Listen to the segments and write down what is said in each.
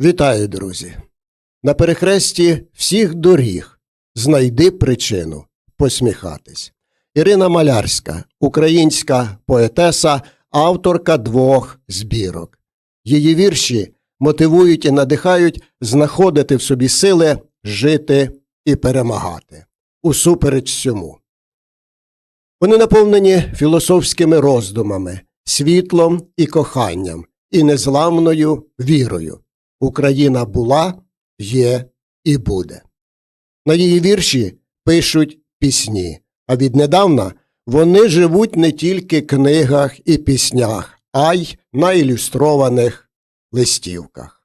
Вітаю, друзі! На перехресті всіх доріг знайди причину посміхатись. Ірина Малярська, українська поетеса, авторка двох збірок. Її вірші мотивують і надихають знаходити в собі сили жити і перемагати усупереч всьому. Вони наповнені філософськими роздумами, світлом і коханням, і незламною вірою. Україна була, є і буде. На її вірші пишуть пісні, а віднедавна вони живуть не тільки книгах і піснях, а й на ілюстрованих листівках.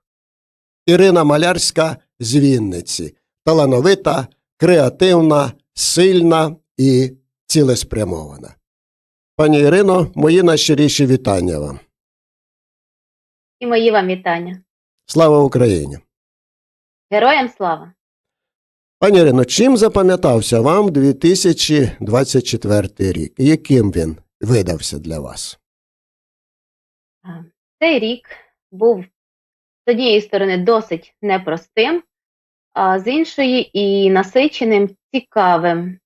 Ірина Малярська з Вінниці талановита, креативна, сильна і цілеспрямована. Пані Ірино, мої найщиріші вітання вам. І мої вам вітання. Слава Україні! Героям слава! Пані Ірино, чим запам'ятався вам 2024 рік? Яким він видався для вас? Цей рік був з однієї сторони досить непростим, а з іншої і насиченим, цікавим,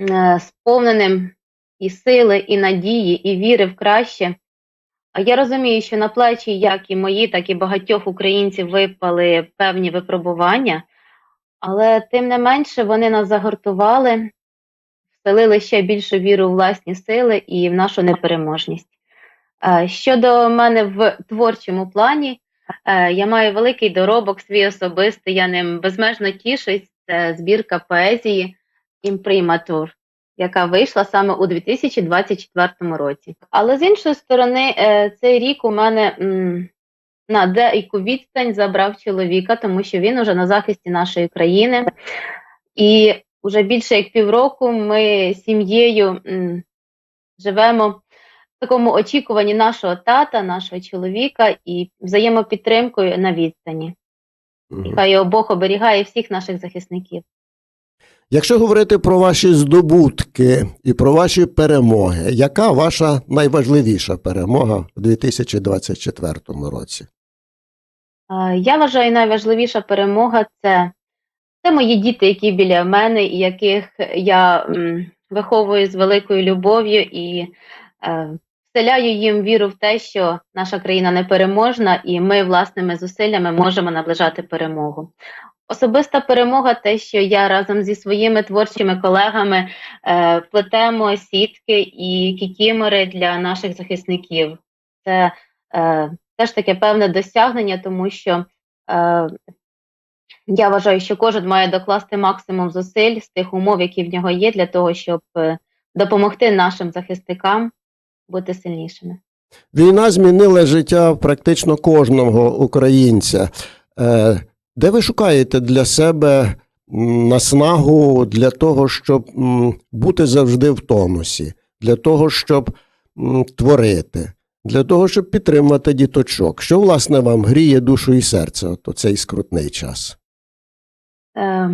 е, сповненим і сили, і надії, і віри в краще. Я розумію, що на плечі як і мої, так і багатьох українців випали певні випробування, але тим не менше вони нас загортували, вселили ще більшу віру в власні сили і в нашу непереможність. Е, Щодо мене в творчому плані, е, я маю великий доробок свій особистий, я ним безмежно тішусь. Це збірка поезії Імприматур, яка вийшла саме у 2024 році. Але з іншої сторони, е, цей рік у мене на деяку відстань забрав чоловіка, тому що він уже на захисті нашої країни. І вже більше як півроку ми з сім'єю живемо в такому очікуванні нашого тата, нашого чоловіка і взаємопідтримкою на відстані. Мгм. Хай обох оберігає всіх наших захисників. Якщо говорити про ваші здобутки і про ваші перемоги, яка ваша найважливіша перемога у 2024 році? Я вважаю, найважливіша перемога це, це мої діти, які біля мене, і яких я виховую з великою любов'ю і е, вселяю їм віру в те, що наша країна непереможна, і ми власними зусиллями можемо наближати перемогу. Особиста перемога те, що я разом зі своїми творчими колегами е, плетемо сітки і кікімори для наших захисників. Це е, теж таке певне досягнення, тому що е, я вважаю, що кожен має докласти максимум зусиль з тих умов, які в нього є, для того, щоб е, допомогти нашим захисникам бути сильнішими. Війна змінила життя практично кожного українця. Е, Де ви шукаєте для себе наснагу для того, щоб бути завжди в тонусі, для того, щоб творити, для того, щоб підтримувати діточок? Що, власне, вам гріє душу і серце от цей скрутний час? Е,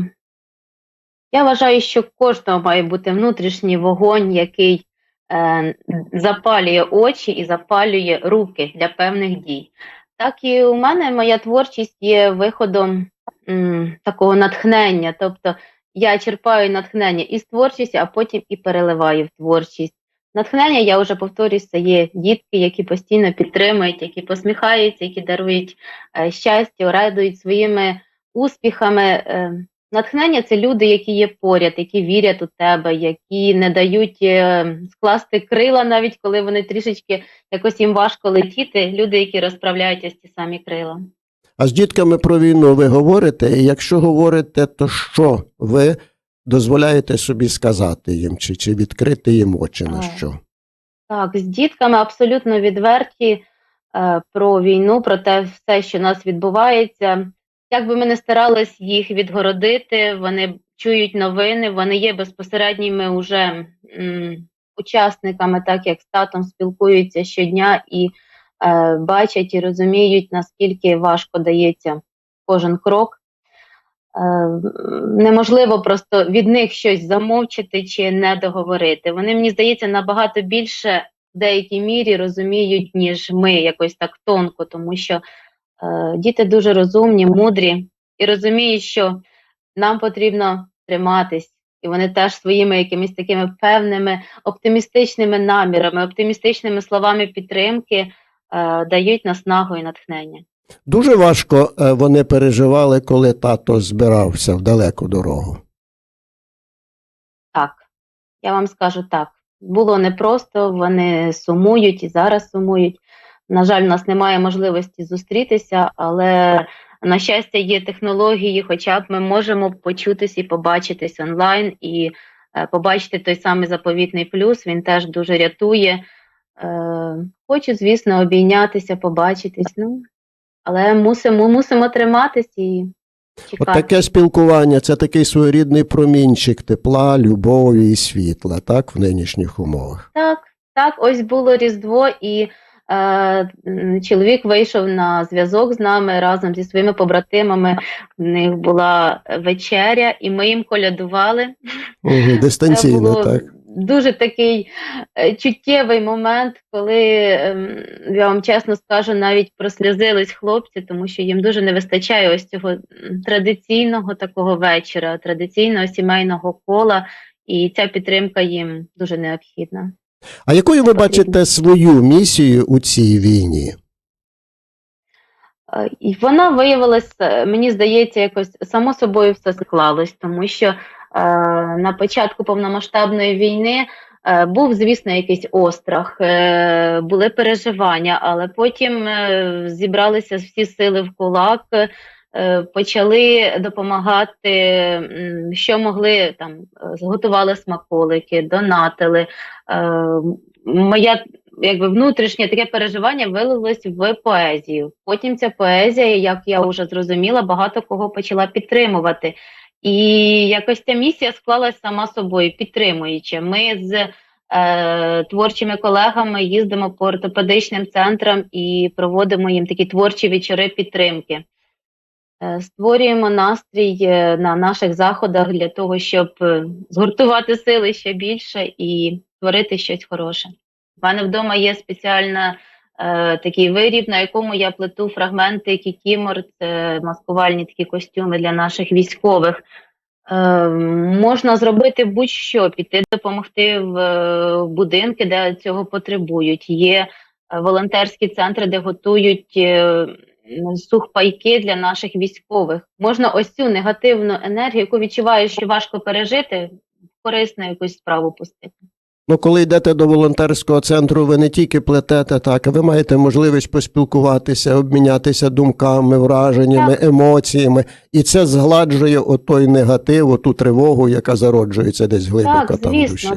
я вважаю, що кожного має бути внутрішній вогонь, який е, запалює очі і запалює руки для певних дій. Так і у мене моя творчість є виходом м, такого натхнення. Тобто я черпаю натхнення із творчості, а потім і переливаю в творчість. Натхнення, я вже повторюсь, це є дітки, які постійно підтримують, які посміхаються, які дарують е, щастя, радують своїми успіхами. Е, натхнення це люди, які є поряд, які вірять у тебе, які не дають е, скласти крила, навіть коли вони трішечки якось їм важко летіти. Люди, які розправляють ось ці самі крила. А з дітками про війну ви говорите, і якщо говорите, то що ви дозволяєте собі сказати їм, чи, чи відкрити їм очі на що? Так, з дітками абсолютно відверті е, про війну, про те все, що у нас відбувається. Як би ми не старались їх відгородити, вони чують новини, вони є безпосередніми уже м, учасниками, так як з татом спілкуються щодня і е, бачать і розуміють, наскільки важко дається кожен крок. Е, неможливо просто від них щось замовчити чи не договорити. Вони, мені здається, набагато більше в деякій мірі розуміють, ніж ми якось так тонко, тому що Діти дуже розумні, мудрі і розуміють, що нам потрібно триматись. І вони теж своїми якимись такими певними оптимістичними намірами, оптимістичними словами підтримки е, дають наснагу і натхнення. Дуже важко е, вони переживали, коли тато збирався в далеку дорогу. Так, я вам скажу так. Було непросто, вони сумують і зараз сумують. На жаль, у нас немає можливості зустрітися, але на щастя є технології, хоча б ми можемо почутись і побачитись онлайн і е, побачити той самий заповітний плюс. Він теж дуже рятує. Е, хочу, звісно, обійнятися, побачитись. Ну, але мусимо, мусимо триматись і От чекати. таке спілкування це такий своєрідний промінчик тепла, любові і світла, так, в нинішніх умовах. Так, так, ось було Різдво, і чоловік вийшов на зв'язок з нами разом зі своїми побратимами. В них була вечеря, і ми їм колядували. Угу, дистанційно, було так. дуже такий е, чуттєвий момент, коли ем, я вам чесно скажу, навіть прослізились хлопці, тому що їм дуже не вистачає ось цього традиційного такого вечора, традиційного сімейного кола, і ця підтримка їм дуже необхідна. А якою ви бачите свою місію у цій війні? Е, І вона виявилась, е, мені здається, якось само собою все склалось, тому що е, на початку повномасштабної війни е, був, звісно, якийсь острах, е, були переживання, але потім е, зібралися всі сили в кулак, е, почали допомагати, що могли там, е, зготували смаколики, донатили. Е, моя якби внутрішнє таке переживання вилилось в поезію. Потім ця поезія, як я вже зрозуміла, багато кого почала підтримувати. І якось ця місія склалась сама собою, підтримуючи. Ми з е, творчими колегами їздимо по ортопедичним центрам і проводимо їм такі творчі вечори підтримки. Е, Створюємо настрій е, на наших заходах для того, щоб е, згуртувати сили ще більше і створити щось хороше. У мене вдома є спеціальна такий виріб, на якому я плету фрагменти кікімор, це маскувальні такі костюми для наших військових. Е, можна зробити будь-що, піти допомогти в, будинки, де цього потребують. Є волонтерські центри, де готують сухпайки для наших військових. Можна ось цю негативну енергію, яку відчуваєш, що важко пережити, корисну якусь справу пустити. Ну, коли йдете до волонтерського центру, ви не тільки плетете так, а ви маєте можливість поспілкуватися, обмінятися думками, враженнями, емоціями, і це згладжує отой негатив, оту тривогу, яка зароджується десь глибоко Так, там в душі.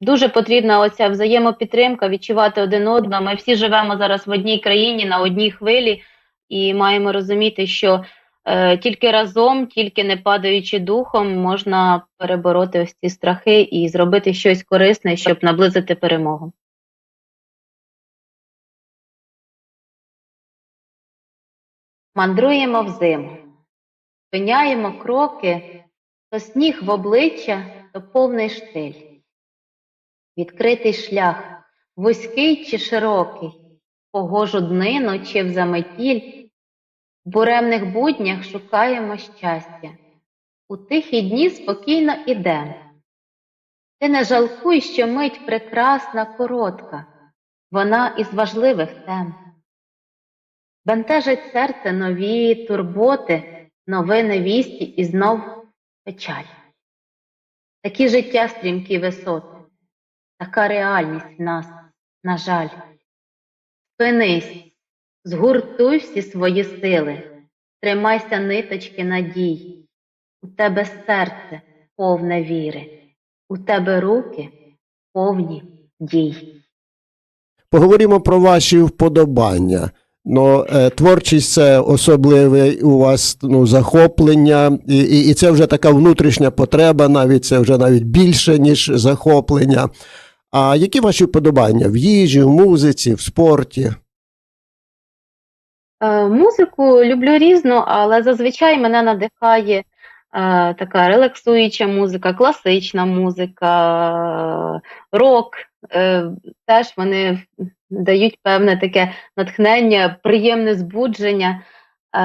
Дуже потрібна оця взаємопідтримка, відчувати один одного. Ми всі живемо зараз в одній країні, на одній хвилі, і маємо розуміти, що е, тільки разом, тільки не падаючи духом, можна перебороти ось ці страхи і зробити щось корисне, щоб наблизити перемогу. Мандруємо взиму, спиняємо кроки, то сніг в обличчя, то повний штиль. Відкритий шлях, вузький чи широкий, погожу днину чи в заметіль, в буремних буднях шукаємо щастя, у тихі дні спокійно ідем. Ти не жалкуй, що мить прекрасна, коротка, вона із важливих тем. Бентежить серце нові турботи, новини вісті і знов печаль. Такі життя стрімкі висоти, така реальність в нас, на жаль. Спинись, згуртуй всі свої сили, тримайся ниточки надій. У тебе серце повне віри, у тебе руки повні дій. Поговоримо про ваші вподобання. Ну, е, творчість це особливе у вас ну, захоплення, і, і, і це вже така внутрішня потреба, навіть це вже навіть більше, ніж захоплення. А які ваші вподобання в їжі, в музиці, в спорті? Е, Музику люблю різну, але зазвичай мене надихає е, така релаксуюча музика, класична музика, е, рок. Е, теж вони дають певне таке натхнення, приємне збудження. Е,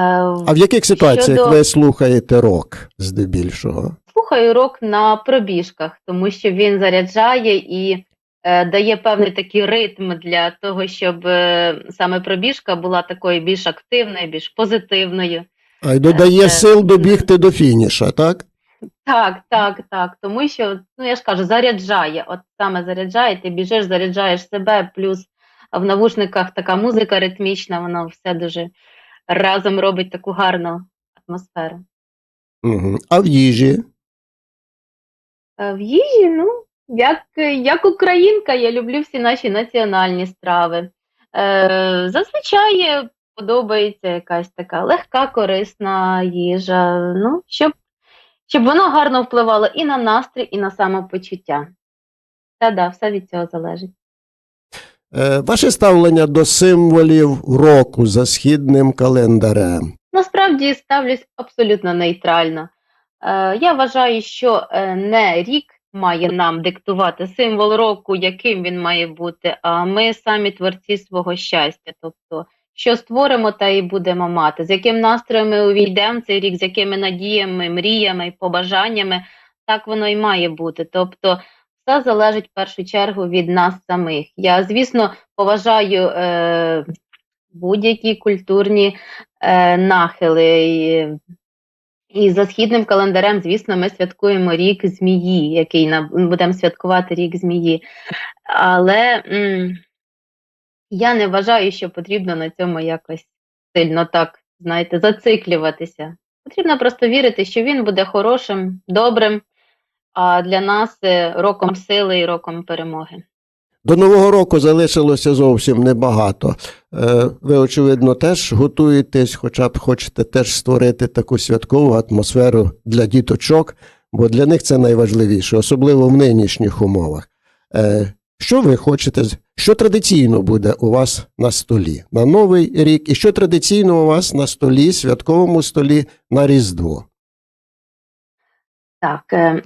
А в яких ситуаціях Щодо- ви слухаєте рок здебільшого? Слухаю рок на пробіжках, тому що він заряджає і дає певний такий ритм для того, щоб е, саме пробіжка була такою більш активною, більш позитивною. А й додає Це- сил добігти до фініша, так? Так, так, так. Тому що, ну я ж кажу, заряджає. От саме заряджає, ти біжиш, заряджаєш себе, плюс в навушниках така музика ритмічна, воно все дуже разом робить таку гарну атмосферу. Угу. А в їжі? Е, В їжі, ну, як, як українка, я люблю всі наші національні страви. Е, зазвичай подобається якась така легка, корисна їжа, ну, щоб, щоб воно гарно впливало і на настрій, і на самопочуття. Та да, все від цього залежить. Е, Ваше ставлення до символів року за східним календарем. Насправді ставлюсь абсолютно нейтрально. Е, я вважаю, що е, не рік має нам диктувати символ року, яким він має бути, а ми самі творці свого щастя. Тобто, що створимо, та і будемо мати. З яким настроєм ми увійдемо цей рік, з якими надіями, мріями побажаннями, так воно і має бути. Тобто, все залежить в першу чергу від нас самих. Я, звісно, поважаю е, будь-які культурні е, нахили. І, за східним календарем, звісно, ми святкуємо рік змії, який на, будемо святкувати рік змії. Але м, я не вважаю, що потрібно на цьому якось сильно так, знаєте, зациклюватися. Потрібно просто вірити, що він буде хорошим, добрим, а для нас е, роком сили і роком перемоги. До Нового року залишилося зовсім небагато. Е, Ви, очевидно, теж готуєтесь, хоча б хочете теж створити таку святкову атмосферу для діточок, бо для них це найважливіше, особливо в нинішніх умовах. Е, Що ви хочете, що традиційно буде у вас на столі на Новий рік, і що традиційно у вас на столі, святковому столі на Різдво? Так, е,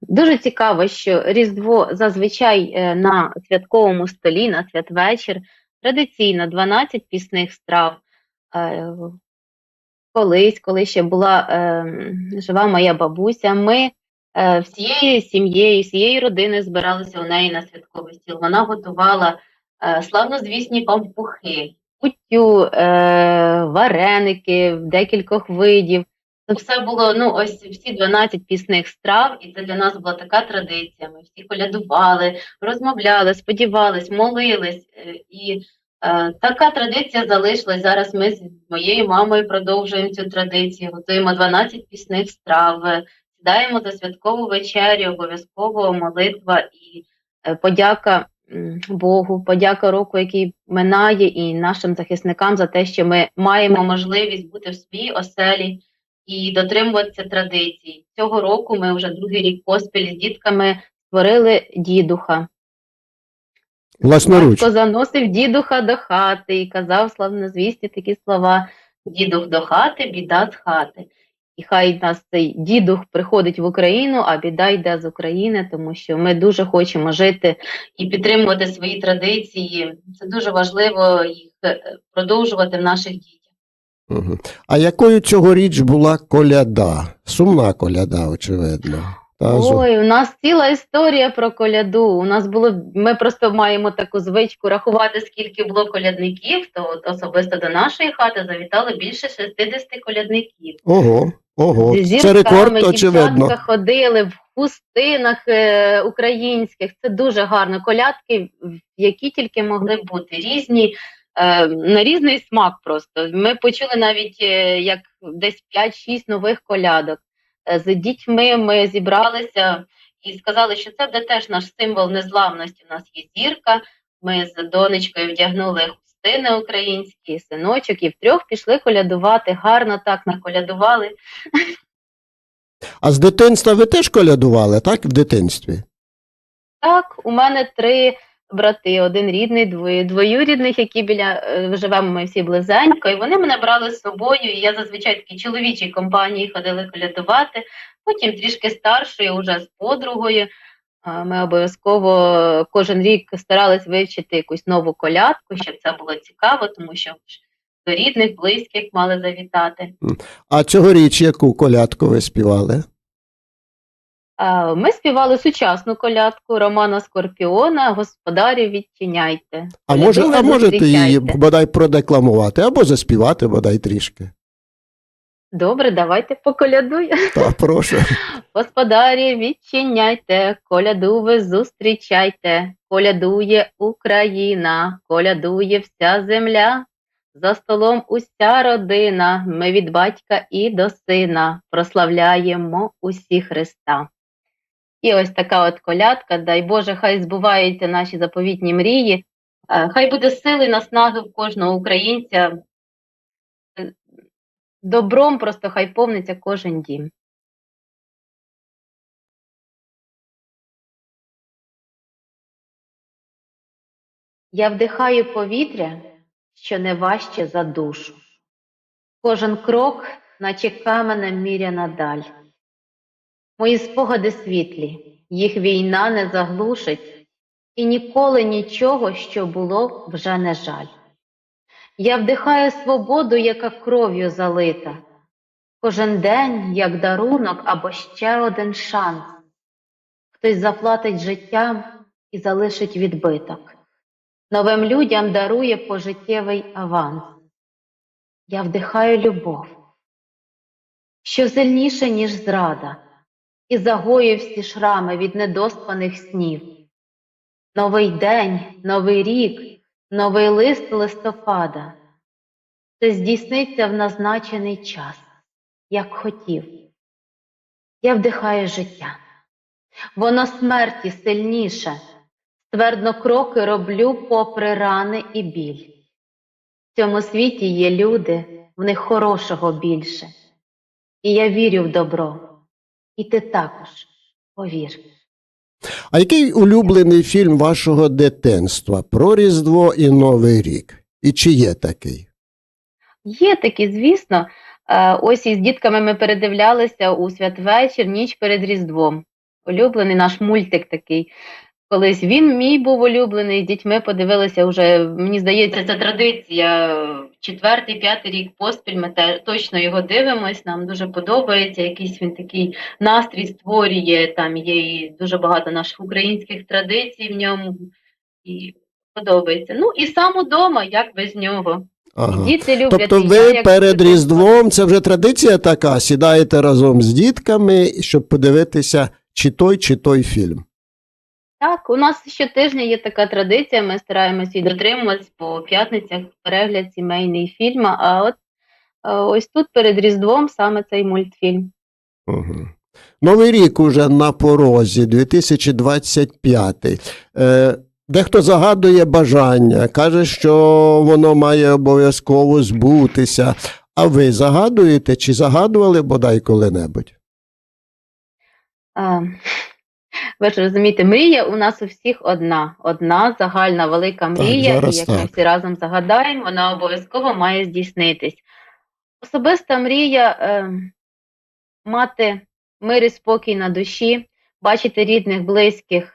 дуже цікаво, що Різдво зазвичай е, на святковому столі, на святвечір, традиційно 12 пісних страв. Е, Колись, коли ще була жива моя бабуся, ми всією сім'єю, всією родиною збиралися у неї на святковий стіл. Вона готувала славнозвісні пампухи, е, вареники декількох видів. Все було ну ось всі 12 пісних страв, і це для нас була така традиція. Ми всі колядували, розмовляли, сподівались, молились. е, І е, така традиція залишилась. Зараз ми з моєю мамою продовжуємо цю традицію, готуємо 12 пісних страв, е, сідаємо за святкову вечерю, обов'язково молитва і е, подяка Богу, подяка року, який минає, і нашим захисникам за те, що ми маємо можливість бути в своїй оселі і дотримуватися традицій. Цього року ми вже другий рік поспіль з дітками створили дідуха. Власноруч. Батько заносив дідуха до хати і казав славнозвісні такі слова: дідух до хати, біда з хати. І хай нас цей дідух приходить в Україну, а біда йде з України, тому що ми дуже хочемо жити і підтримувати свої традиції. Це дуже важливо їх е, продовжувати в наших дітях. Угу. А якою цьогоріч була коляда? Сумна коляда, очевидно. Та, зо- Ой, у нас ціла історія про коляду. У нас було ми просто маємо таку звичку рахувати, скільки було колядників. То от особисто до нашої хати завітало більше 60 колядників. Ого, ого. Зі Це рекорд, очевидно. ходили в хустинах е, українських. Це дуже гарно. Колядки, які тільки могли бути різні. Е, На різний смак просто. Ми почули навіть е, як десь 5-6 нових колядок. Е, З дітьми ми зібралися і сказали, що це буде теж наш символ незламності. У нас є зірка. Ми з донечкою вдягнули хустини українські, синочок, і втрьох пішли колядувати. Гарно так наколядували. А з дитинства ви теж колядували, так? В дитинстві? Так, у мене три брати, один рідний, двоє двоюрідних, які біля е, живемо ми всі близенько, і вони мене брали з собою. І я зазвичай в такій чоловічій компанії ходили колядувати. Потім трішки старшою, уже з подругою. Ми обов'язково кожен рік старались вивчити якусь нову колядку, щоб це було цікаво, тому що до рідних, близьких мали завітати. А цьогоріч яку колядку ви співали? А, Ми співали сучасну колядку Романа Скорпіона Господарі відчиняйте. А, може, а можете її бодай продекламувати або заспівати, бодай трішки. Добре, давайте поколядуємо. Та прошу. Господарі, відчиняйте, коляду ви зустрічайте, колядує Україна, колядує вся земля. За столом уся родина, ми від батька і до сина прославляємо усі Христа. І ось така от колядка, дай Боже, хай збуваються наші заповітні мрії, Е, хай буде сили наснаги в кожного українця. Е, Добром просто хай повниться кожен дім. Я вдихаю повітря, що не важче за душу. Кожен крок, наче каменем міряна даль. Мої спогади світлі, їх війна не заглушить, і ніколи нічого, що було, вже не жаль. Я вдихаю свободу, яка кров'ю залита. Кожен день, як дарунок або ще один шанс. Хтось заплатить життям і залишить відбиток. Новим людям дарує пожиттєвий аванс. Я вдихаю любов, що сильніше, ніж зрада, і загоюю всі шрами від недоспаних снів. Новий день, новий рік, новий лист листопада. Це здійсниться в назначений час, як хотів. Я вдихаю життя. Воно смерті сильніше. Ствердно кроки роблю попри рани і біль. В цьому світі є люди, в них хорошого більше. І я вірю в добро. І ти також повір. А який улюблений фільм вашого дитинства про Різдво і Новий рік? І чи є такий? Є такі, звісно. Е, Ось із дітками ми передивлялися у святвечір, ніч перед Різдвом. Улюблений наш мультик такий. Колись він мій був улюблений, з дітьми подивилися вже. Мені здається, це традиція. Четвертий, п'ятий рік поспіль ми те, точно його дивимось. Нам дуже подобається. Якийсь він такий настрій створює. Там є і дуже багато наших українських традицій в ньому. І подобається. Ну і сам удома, як без нього. Ага. Діти люблять. Тобто ви я, як перед дитина. Різдвом, це вже традиція така, сідаєте разом з дітками, щоб подивитися, чи той, чи той фільм. Так, у нас щотижня є така традиція, ми стараємося і дотримуватись по п'ятницях перегляд сімейний фільм, а от е, ось тут перед Різдвом саме цей мультфільм. Угу. Новий рік уже на порозі, 2025. Е, дехто загадує бажання, каже, що воно має обов'язково збутися. А ви загадуєте чи загадували бодай коли-небудь? А, ви ж розумієте, мрія у нас у всіх одна, одна загальна велика мрія, зараз і як ми всі разом загадаємо, вона обов'язково має здійснитись. Особиста мрія е, мати мир і спокій на душі, бачити рідних, близьких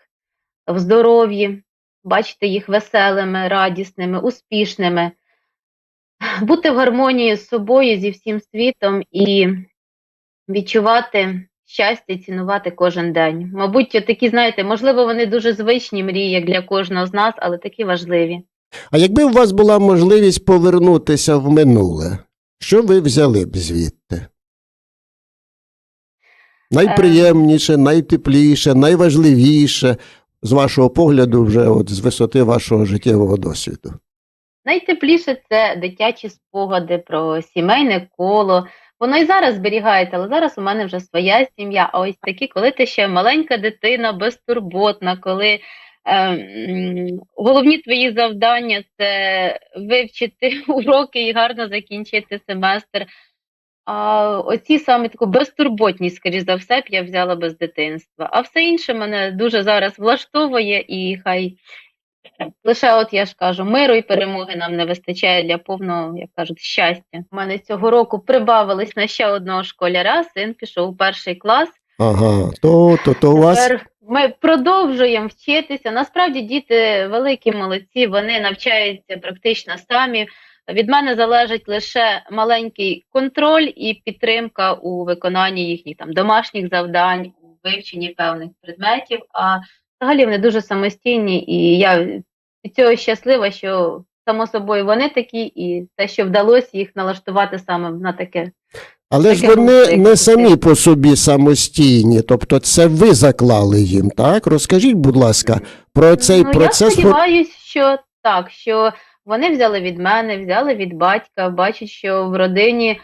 в здоров'ї, бачити їх веселими, радісними, успішними, бути в гармонії з собою, зі всім світом і відчувати щастя цінувати кожен день. Мабуть, такі, знаєте, можливо, вони дуже звичні мрії як для кожного з нас, але такі важливі. А якби у вас була можливість повернутися в минуле, що ви взяли б звідти? Найприємніше, найтепліше, найважливіше з вашого погляду, вже от з висоти вашого життєвого досвіду. Найтепліше це дитячі спогади про сімейне коло. Воно і зараз зберігається, але зараз у мене вже своя сім'я. А ось такі, коли ти ще маленька дитина, безтурботна, коли е, головні твої завдання це вивчити уроки і гарно закінчити семестр. А оці саме таку безтурботність, скоріш за все, б я взяла без дитинства. А все інше мене дуже зараз влаштовує і хай лише, от я ж кажу, миру і перемоги нам не вистачає для повного, як кажуть, щастя. У мене цього року прибавилось на ще одного школяра. Син пішов у перший клас. Ага, то, то, то у вас ми продовжуємо вчитися. Насправді діти великі молодці, вони навчаються практично самі. Від мене залежить лише маленький контроль і підтримка у виконанні їхніх там домашніх завдань, у вивченні певних предметів. А взагалі вони дуже самостійні, і я від цього щаслива, що само собою вони такі, і те, що вдалося їх налаштувати саме на таке. Але ж вони не самі по собі самостійні, тобто це ви заклали їм, так? Розкажіть, будь ласка, про цей ну, процес. Я сподіваюся, що так, що вони взяли від мене, взяли від батька, бачать, що в родині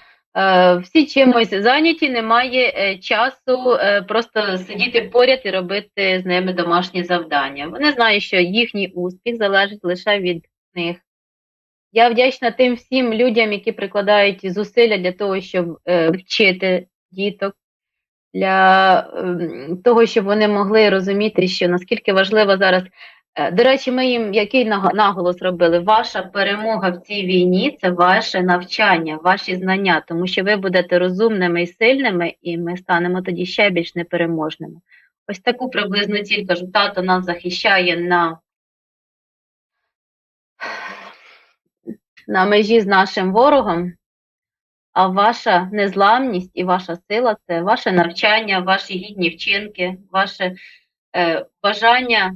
всі чимось зайняті, немає е, часу е, просто сидіти поряд і робити з ними домашні завдання. Вони знають, що їхній успіх залежить лише від них. Я вдячна тим всім людям, які прикладають зусилля для того, щоб е, вчити діток, для ем, того, щоб вони могли розуміти, що наскільки важливо зараз. Е, До речі, ми їм який наг- наголос робили? Ваша перемога в цій війні це ваше навчання, ваші знання, тому що ви будете розумними і сильними, і ми станемо тоді ще більш непереможними. Ось таку приблизно ціль кажу, тато нас захищає на, на межі з нашим ворогом. А ваша незламність і ваша сила це ваше навчання, ваші гідні вчинки, ваше е, бажання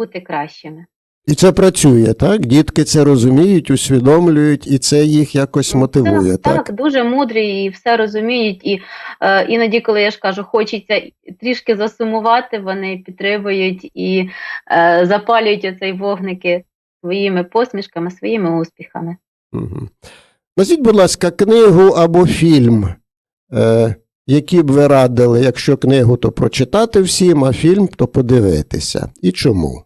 бути кращими. І це працює, так? Дітки це розуміють, усвідомлюють, і це їх якось мотивує, так, так? так, дуже мудрі і все розуміють. І е, іноді, коли я ж кажу, хочеться трішки засумувати, вони підтримують і е, запалюють оцей вогники своїми посмішками, своїми успіхами. Угу. Назвіть, будь ласка, книгу або фільм, е, які б ви радили, якщо книгу, то прочитати всім, а фільм то подивитися. І чому?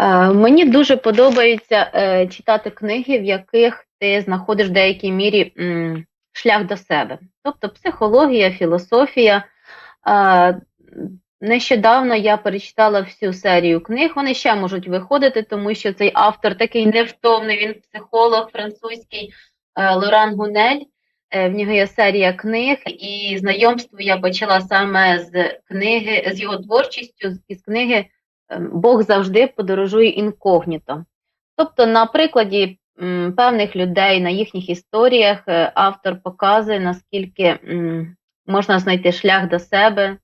Е, Мені дуже подобається е, читати книги, в яких ти знаходиш в деякій мірі шлях до себе. Тобто психологія, філософія. Е, Нещодавно я перечитала всю серію книг. Вони ще можуть виходити, тому що цей автор такий невтомний, він психолог французький Лоран Гунель. В нього є серія книг, і знайомство я почала саме з книги, з його творчістю, із книги Бог завжди подорожує інкогніто. Тобто, на прикладі певних людей, на їхніх історіях е, автор показує, наскільки можна знайти шлях до себе,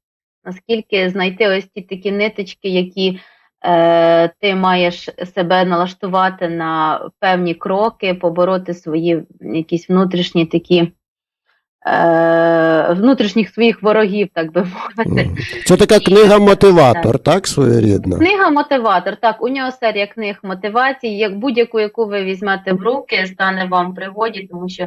наскільки знайти ось ті такі ниточки, які е, ти маєш себе налаштувати на певні кроки, побороти свої якісь внутрішні такі. Е, внутрішніх своїх ворогів, так би мовити. Це така книга мотиватор, так, своєрідна? Книга мотиватор. Так, у нього серія книг мотивацій, як будь-яку, яку ви візьмете в руки, стане вам в пригоді, тому що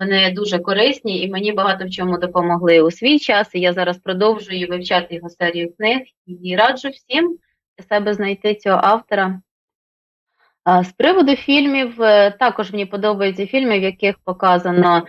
вони дуже корисні і мені багато в чому допомогли у свій час. І я зараз продовжую вивчати його серію книг і раджу всім для себе знайти цього автора. З приводу фільмів, е, також мені подобаються фільми, в яких показано е,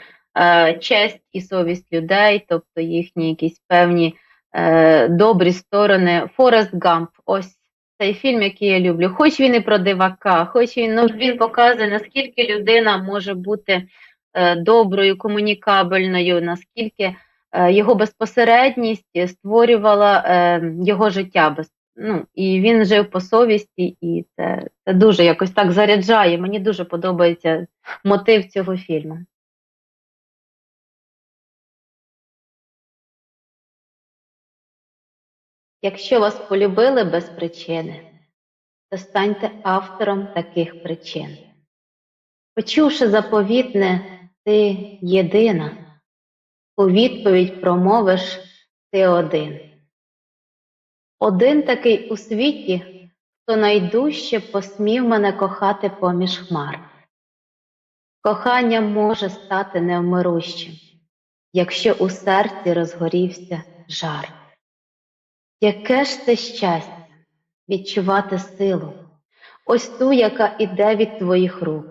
честь і совість людей, тобто їхні якісь певні е, добрі сторони. Форест Гамп, ось цей фільм, який я люблю. Хоч він і про дивака, хоч він, ну, він показує, наскільки людина може бути е, доброю, комунікабельною, наскільки е, його безпосередність створювала е, його життя. Без, ну, і він жив по совісті, і це, це дуже якось так заряджає. Мені дуже подобається мотив цього фільму. Якщо вас полюбили без причини, то станьте автором таких причин. Почувши заповітне, ти єдина, у відповідь промовиш ти один. Один такий у світі, хто найдужче посмів мене кохати поміж хмар. Кохання може стати невмирущим, якщо у серці розгорівся жар. Яке ж це щастя відчувати силу, ось ту, яка іде від твоїх рук.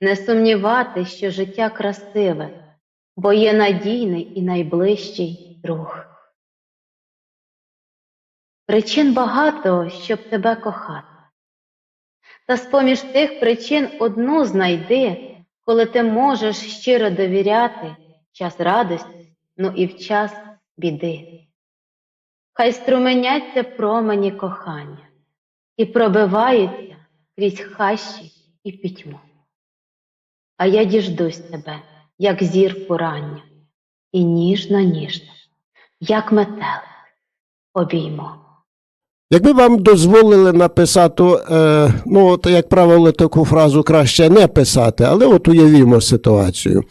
Не сумнівати, що життя красиве, бо є надійний і найближчий друг. Причин багато, щоб тебе кохати. Та з-поміж тих причин одну знайди, коли ти можеш щиро довіряти час радості, ну і в час біди. Хай струменяться промені кохання і пробиваються крізь хащі і пітьму. А я діждусь тебе, як зірку ранню, і ніжно ніжно, як метелик, обіймо. Якби вам дозволили написати, е, ну, от, як правило, таку фразу краще не писати, але от уявімо ситуацію.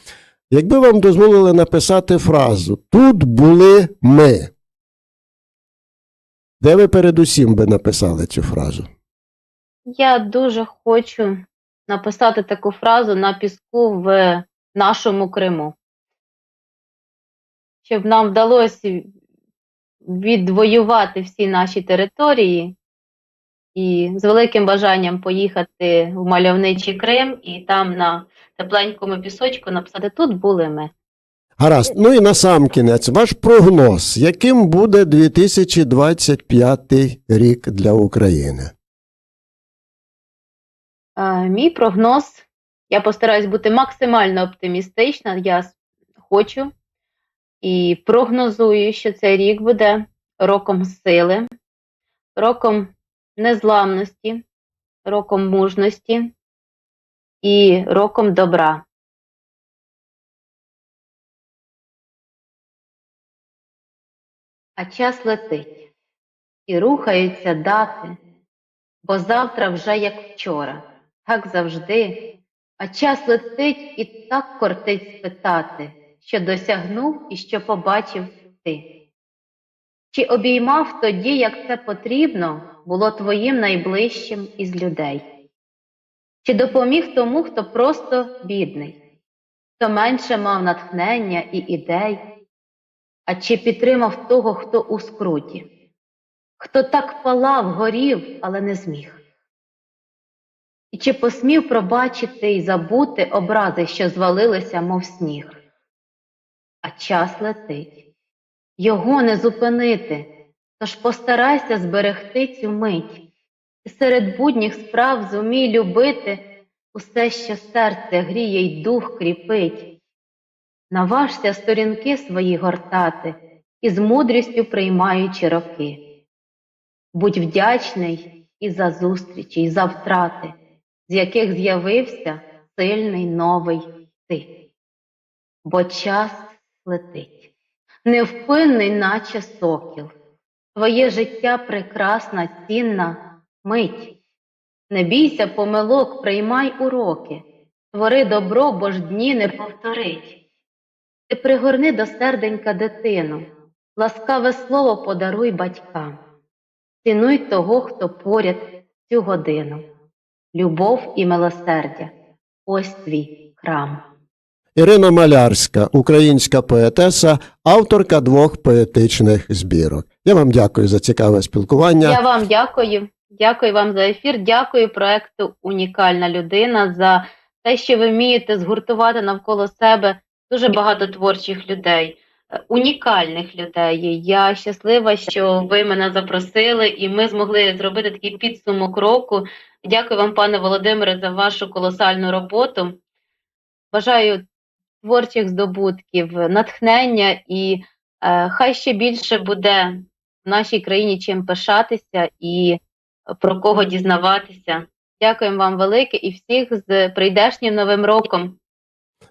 Якби вам дозволили написати фразу Тут були ми. Де ви передусім би написали цю фразу? Я дуже хочу написати таку фразу на піску в нашому Криму. Щоб нам вдалося відвоювати всі наші території і з великим бажанням поїхати в мальовничий Крим і там на тепленькому пісочку написати Тут були ми. Гаразд. Ну і на сам кінець, ваш прогноз, яким буде 2025 рік для України? Мій прогноз, я постараюсь бути максимально оптимістична. Я хочу і прогнозую, що цей рік буде роком сили, роком незламності, роком мужності і роком добра. А час летить, і рухаються дати, бо завтра вже як вчора, так завжди, а час летить і так кортить спитати, що досягнув і що побачив ти. Чи обіймав тоді, як це потрібно, було твоїм найближчим із людей? Чи допоміг тому, хто просто бідний, хто менше мав натхнення і ідей? А чи підтримав того, хто у скруті, хто так палав, горів, але не зміг? І чи посмів пробачити й забути образи, що звалилися, мов сніг? А час летить, його не зупинити, тож постарайся зберегти цю мить, і серед будніх справ зумій любити усе, що серце гріє й дух кріпить. Наважся сторінки свої гортати і з мудрістю приймаючи роки. Будь вдячний і за зустрічі, і за втрати, з яких з'явився сильний новий ти. Бо час летить, невпинний, наче сокіл. Твоє життя прекрасна, цінна мить. Не бійся помилок, приймай уроки, твори добро, бо ж дні не повторить. Ти пригорни до серденька дитину, ласкаве слово подаруй батькам. Цінуй того, хто поряд цю годину. Любов і милосердя ось твій храм. Ірина Малярська, українська поетеса, авторка двох поетичних збірок. Я вам дякую за цікаве спілкування. Я вам дякую. Дякую вам за ефір. Дякую проекту Унікальна людина за те, що ви вмієте згуртувати навколо себе дуже багато творчих людей, е, унікальних людей. Я щаслива, що ви мене запросили, і ми змогли зробити такий підсумок року. Дякую вам, пане Володимире, за вашу колосальну роботу. Бажаю творчих здобутків, натхнення і е, хай ще більше буде в нашій країні чим пишатися і про кого дізнаватися. Дякуємо вам велике і всіх з прийдешнім новим роком.